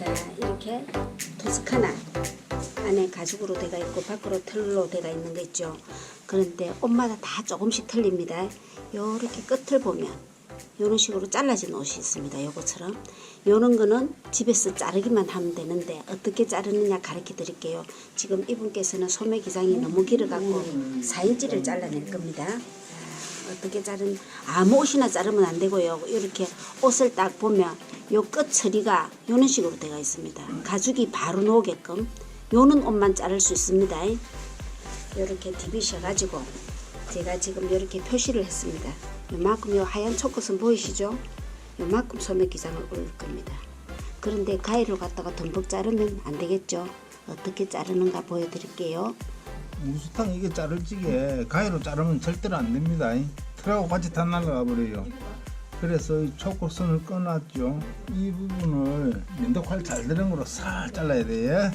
자 이렇게 토스카나 안에 가죽으로 되어 있고 밖으로 털로 되어 있는 거 있죠. 그런데 옷마다 다 조금씩 틀립니다. 요렇게 끝을 보면 요런 식으로 잘라진 옷이 있습니다. 요거처럼 요런 거는 집에서 자르기만 하면 되는데 어떻게 자르느냐 가르쳐 드릴게요. 지금 이분께서는 소매 기장이 너무 길어갖고 4인치를 잘라낼 겁니다. 자, 어떻게 자른 아무 옷이나 자르면 안 되고요. 이렇게 옷을 딱 보면 요 끝 처리가 요런 식으로 되어 있습니다. 가죽이 바로 나오게끔 요는 옷만 자를 수 있습니다. 이렇게 디비셔 가지고 제가 지금 이렇게 표시를 했습니다. 요만큼 요 하얀 초코선 보이시죠? 요만큼 소매 기장을 올릴 겁니다. 그런데 가위를 갖다가 듬뿍 자르면 안 되겠죠? 어떻게 자르는가 보여드릴게요. 무수탕 이게 자를지게 가위로 자르면 절대로 안 됩니다. 틀하고 같이 다 날아가 버려요. 그래서 이 초코선을 꺼놨죠. 이 부분을 면도칼 잘 되는 거로 살 잘라야 돼요.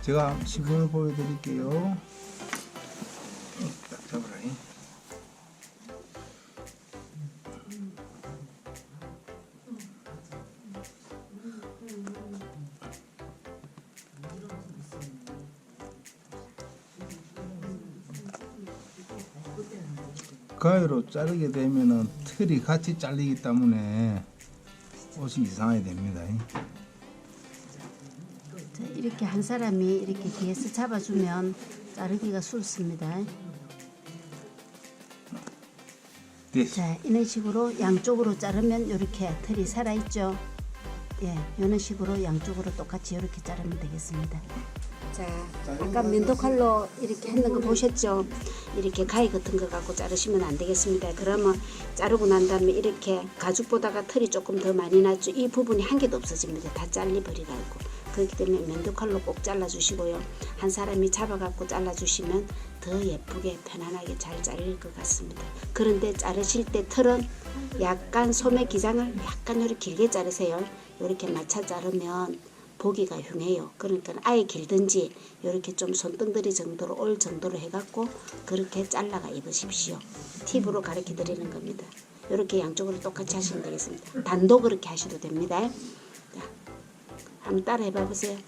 제가 시범을 보여드릴게요. 가위로 자르게 되면은 틀이 같이 잘리기 때문에 옷이 이상하게 됩니다. 자, 이렇게 한 사람이 이렇게 뒤에서 잡아주면 자르기가 쉽습니다. 됐어. 자, 이런 식으로 양쪽으로 자르면 이렇게 털이 살아있죠. 예, 이런 식으로 양쪽으로 똑같이 이렇게 자르면 되겠습니다. 자, 아까 면도칼로 이렇게 했는 거 보셨죠? 이렇게 가위 같은 거 갖고 자르시면 안 되겠습니다. 그러면 자르고 난 다음에 이렇게 가죽보다가 털이 조금 더 많이 났죠. 이 부분이 한 개도 없어집니다. 다 잘리버리가지고. 그렇기 때문에 면도칼로 꼭 잘라주시고요. 한 사람이 잡아갖고 잘라주시면 더 예쁘게 편안하게 잘 잘릴 것 같습니다. 그런데 자르실 때 털은 약간 소매 기장을 약간 이렇게 길게 자르세요. 이렇게 맞춰 자르면 보기가 흉해요. 그러니까 아예 길든지 이렇게 좀 손등들이 정도로 올 정도로 해갖고 그렇게 잘라가 입으십시오. 팁으로 가르쳐 드리는 겁니다. 이렇게 양쪽으로 똑같이 하시면 되겠습니다. 단도 그렇게 하셔도 됩니다. 자, 한번 따라 해봐 보세요.